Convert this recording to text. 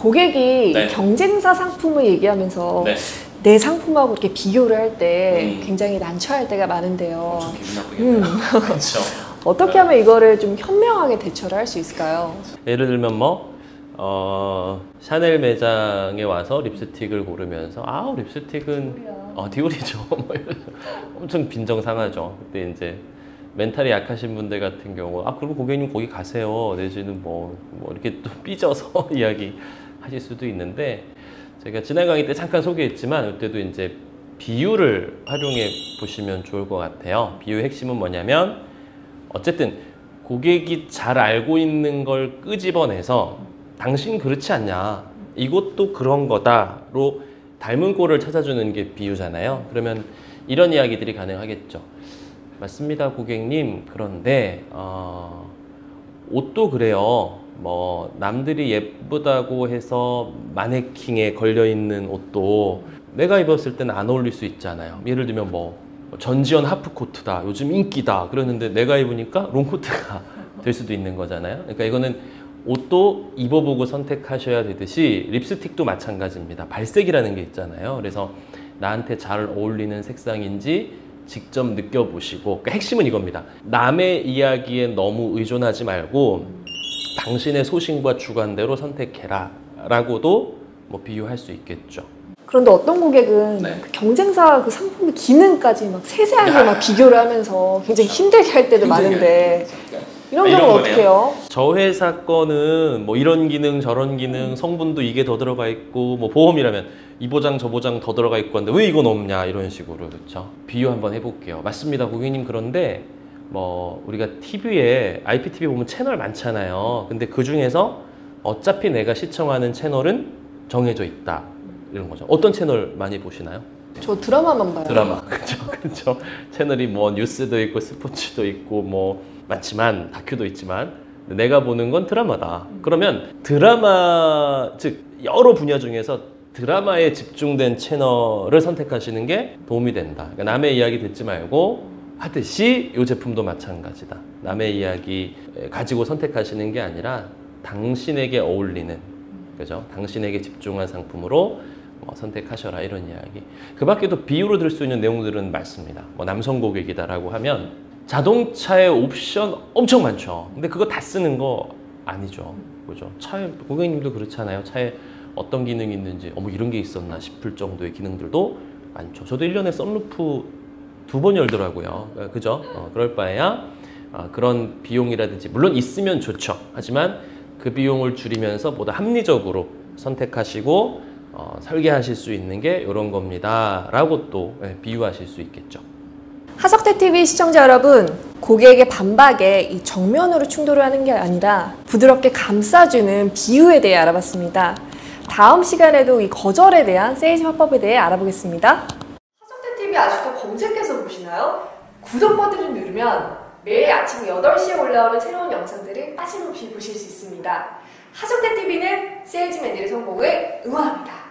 고객이 네. 경쟁사 상품을 얘기하면서 네. 내 상품하고 이렇게 비교를 할 때 음. 굉장히 난처할 때가 많은데요. 좀 기분 나쁘겠네요. 그렇죠. 어떻게 하면 이거를 좀 현명하게 대처를 할 수 있을까요? 예를 들면 뭐 어, 샤넬 매장에 와서 립스틱을 고르면서 아우 립스틱은 어, 디올이죠. 뭐 엄청 빈정상하죠. 그때 이제 멘탈이 약하신 분들 같은 경우 아 그럼 고객님 거기 가세요. 내지는 뭐, 뭐 이렇게 또 삐져서 이야기 하실 수도 있는데 제가 지난 강의 때 잠깐 소개했지만 그때도 이제 비유를 활용해 보시면 좋을 것 같아요. 비유의 핵심은 뭐냐면 어쨌든 고객이 잘 알고 있는 걸 끄집어내서 당신 그렇지 않냐 이것도 그런 거다로 닮은 꼴을 찾아주는 게 비유잖아요. 그러면 이런 이야기들이 가능하겠죠. 맞습니다 고객님. 그런데 어, 옷도 그래요 뭐 남들이 예쁘다고 해서 마네킹에 걸려 있는 옷도 내가 입었을 때는 안 어울릴 수 있잖아요. 예를 들면 뭐 전지현 하프 코트다 요즘 인기다 그러는데 내가 입으니까 롱 코트가 될 수도 있는 거잖아요. 그러니까 이거는 옷도 입어보고 선택하셔야 되듯이 립스틱도 마찬가지입니다. 발색이라는 게 있잖아요. 그래서 나한테 잘 어울리는 색상인지 직접 느껴보시고 그러니까 핵심은 이겁니다. 남의 이야기에 너무 의존하지 말고 당신의 소신과 주관대로 선택해라 라고도 뭐 비유할 수 있겠죠. 그런데 어떤 고객은 네. 그 경쟁사 그 상품의 기능까지 막 세세하게 막 비교를 하면서 굉장히 힘들게 할 때도 많은데 이런 아, 이런 경우 거네요. 어떻게 해요? 저 회사 거는 뭐 이런 기능 저런 기능 성분도 이게 더 들어가 있고 뭐 보험이라면 이 보장 저 보장 더 들어가 있고 한데 왜 이건 없냐 이런 식으로. 그렇죠? 비유 한번 해볼게요. 맞습니다 고객님. 그런데 뭐 우리가 TV에 IPTV 보면 채널 많잖아요. 근데 그 중에서 어차피 내가 시청하는 채널은 정해져 있다. 이런 거죠. 어떤 채널 많이 보시나요? 저 드라마만 봐요. 드라마. 그렇죠 그렇죠 채널이 뭐 뉴스도 있고 스포츠도 있고 뭐 많지만 다큐도 있지만. 내가 보는 건 드라마다. 그러면 드라마 즉 여러 분야 중에서 드라마에 집중된 채널을 선택하시는 게 도움이 된다. 그러니까 남의 이야기 듣지 말고 하듯이 이 제품도 마찬가지다 남의 이야기 가지고 선택하시는 게 아니라 당신에게 어울리는 그죠 당신에게 집중한 상품으로 뭐 선택하셔라 이런 이야기. 그 밖에도 비유로 들 수 있는 내용들은 많습니다. 뭐 남성 고객이다라고 하면 자동차의 옵션 엄청 많죠. 근데 그거 다 쓰는 거 아니죠. 그죠? 차에 고객님도 그렇잖아요. 차에 어떤 기능이 있는지 어머 이런 게 있었나 싶을 정도의 기능들도 많죠. 저도 1년에 썬루프 두 번 열더라고요. 그죠? 어, 그럴 바에야 아, 그런 비용이라든지 물론 있으면 좋죠. 하지만 그 비용을 줄이면서 보다 합리적으로 선택하시고 어, 설계하실 수 있는 게 이런 겁니다. 라고 또 예, 비유하실 수 있겠죠. 하석대 TV 시청자 여러분, 고객의 반박에 이 정면으로 충돌을 하는 게 아니라 부드럽게 감싸주는 비유에 대해 알아봤습니다. 다음 시간에도 이 거절에 대한 세일즈 화법에 대해 알아보겠습니다. TV 아직도 검색해서 보시나요? 구독 버튼을 누르면 매일 아침 8시에 올라오는 새로운 영상들을 빠짐없이 보실 수 있습니다. 하석대 TV는 세일즈 맨들의 성공을 응원합니다.